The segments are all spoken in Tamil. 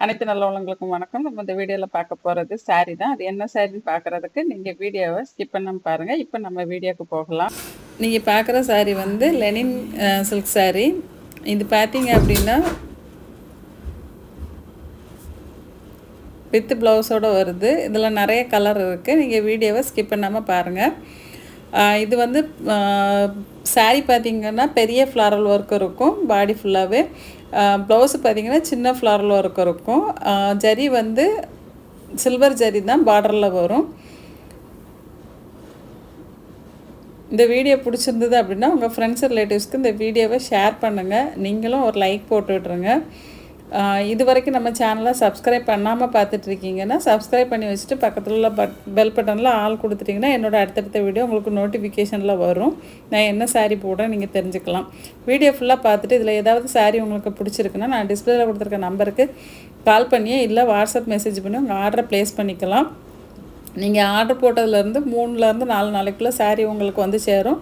அனைத்து நல்லவங்களுக்கும் வணக்கம். நம்ம இந்த வீடியோவில் பார்க்க போகிறது saree தான். அது என்ன சாரின்னு பார்க்குறதுக்கு நீங்கள் வீடியோவை ஸ்கிப் பண்ணாமல் பாருங்கள் இப்போ நம்ம வீடியோக்கு போகலாம். நீங்கள் பார்க்குற saree வந்து லெனின் சில்க் saree. இது பார்த்தீங்க அப்படின்னா வித் ப்ளவுஸோடு வருது. இதில் நிறைய கலர் இருக்குது நீங்கள் வீடியோவை ஸ்கிப் பண்ணாமல் பாருங்கள் இது வந்து saree பார்த்தீங்கன்னா பெரிய ஃப்ளாரல் ஒர்க் இருக்கும். பாடி ஃபுல்லாகவே ப்ளவுஸு பார்த்தீங்கன்னா சின்ன ஃப்ளாரில் ஒர்க் இருக்கும். ஜரி வந்து சில்வர் ஜரி தான் பார்டரில் வரும். இந்த வீடியோ பிடிச்சிருந்தது அப்படின்னா உங்கள் ஃப்ரெண்ட்ஸ் ரிலேட்டிவ்ஸ்க்கு இந்த வீடியோவை ஷேர் பண்ணுங்கள் நீங்களும் ஒரு லைக் போட்டு விட்ருங்க இது வரைக்கும் நம்ம சேனலை சப்ஸ்கிரைப் பண்ணாமல் பார்த்துட்ருக்கீங்கன்னா சப்ஸ்கிரைப் பண்ணி வச்சுட்டு பக்கத்தில் உள்ள பட் பெல் பட்டனில் ஆள் கொடுத்துட்டிங்கன்னா என்னோடய அடுத்தடுத்த வீடியோ உங்களுக்கு நோட்டிஃபிகேஷனில் வரும். நான் என்ன சாரீ போடுறேன் நீங்கள் தெரிஞ்சுக்கலாம். வீடியோ ஃபுல்லாக பார்த்துட்டு இதில் ஏதாவது சாரீ உங்களுக்கு பிடிச்சிருக்குன்னா நான் டிஸ்பிளேல கொடுத்துருக்க நம்பருக்கு கால் பண்ணியே இல்லை வாட்ஸ்அப் மெசேஜ் பண்ணி உங்கள் ஆர்டரை ப்ளேஸ் பண்ணிக்கலாம். நீங்கள் ஆர்டர் போட்டதுலேருந்து மூணுலேருந்து நாலு நாளைக்குள்ளே சாரீ உங்களுக்கு வந்து சேரும்.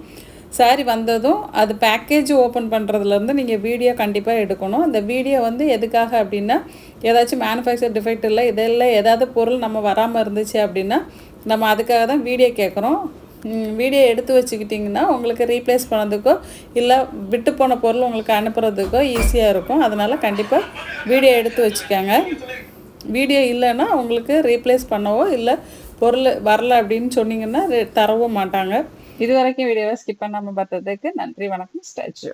சாரி வந்ததும் அது பேக்கேஜ் ஓப்பன் பண்ணுறதுலேருந்து நீங்கள் வீடியோ கண்டிப்பாக எடுக்கணும். அந்த வீடியோ வந்து எதுக்காக அப்படின்னா ஏதாச்சும் மேனுஃபேக்சர் டிஃபெக்ட் இல்லை இதெல்லாம் ஏதாவது பொருள் நம்ம வராமல் இருந்துச்சு அப்படின்னா நம்ம அதுக்காக தான் வீடியோ கேட்குறோம். வீடியோ எடுத்து வச்சுக்கிட்டிங்கன்னா உங்களுக்கு ரீப்ளேஸ் பண்ணதுக்கோ இல்லை விட்டு போன பொருள் உங்களுக்கு அனுப்புகிறதுக்கோ ஈஸியாக இருக்கும். அதனால் கண்டிப்பாக வீடியோ எடுத்து வச்சுக்கோங்க. வீடியோ இல்லைன்னா உங்களுக்கு ரீப்ளேஸ் பண்ணவோ இல்லை பொருள் வரல அப்படின்னு சொன்னிங்கன்னா தரவும் மாட்டாங்க. இது வரைக்கும் வீடியோவை ஸ்கிப் பண்ணாமல் பார்த்ததுக்கு நன்றி வணக்கம் ஸ்டாச்சு